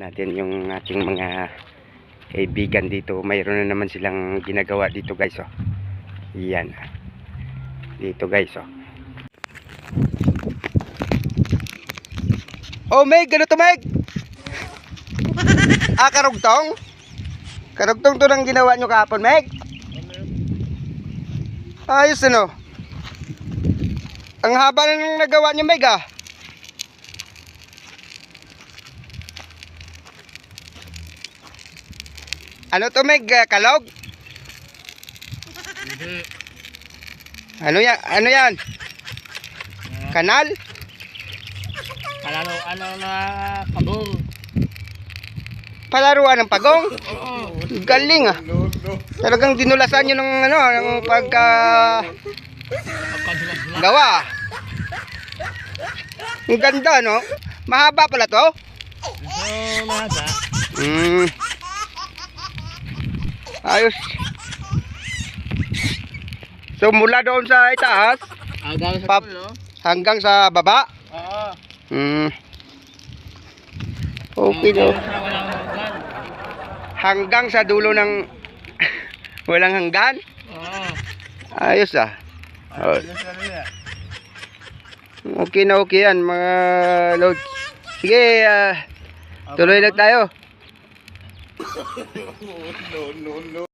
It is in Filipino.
natin yung ating mga kaibigan dito. Mayroon na naman silang ginagawa dito guys. Oh. Yan. Dito guys. Oh. Oh, Meg, ano to, Meg? ah, karugtong? Karugtong to nang ginawa nyo kahapon, Meg? Ayos ano? Ang haba na nang nagawa nyo, Meg, ah. Ano to, Meg? Ah, Kalog? Hindi. Ano yan? Ano yan? Kanal? Kalaro, ano na kabong. Palaruan ng pagong? Oo. Galing ah. Talagang dinulasan nyo ng ano, ng pagka gawa. Ang ganda no? Mahaba pala to? So, maga. Ayos. So mula doon sa itaas Agaw sa Pap- tulo. hanggang sa baba. Oo. Hmm. Okay hanggan. Hanggang sa dulo ng walang hanggan. Oo. Ayos ah. Oh. Ah. Okay na okay yan mga lods. Sige, ah, tuloy lang tayo. no, no, no.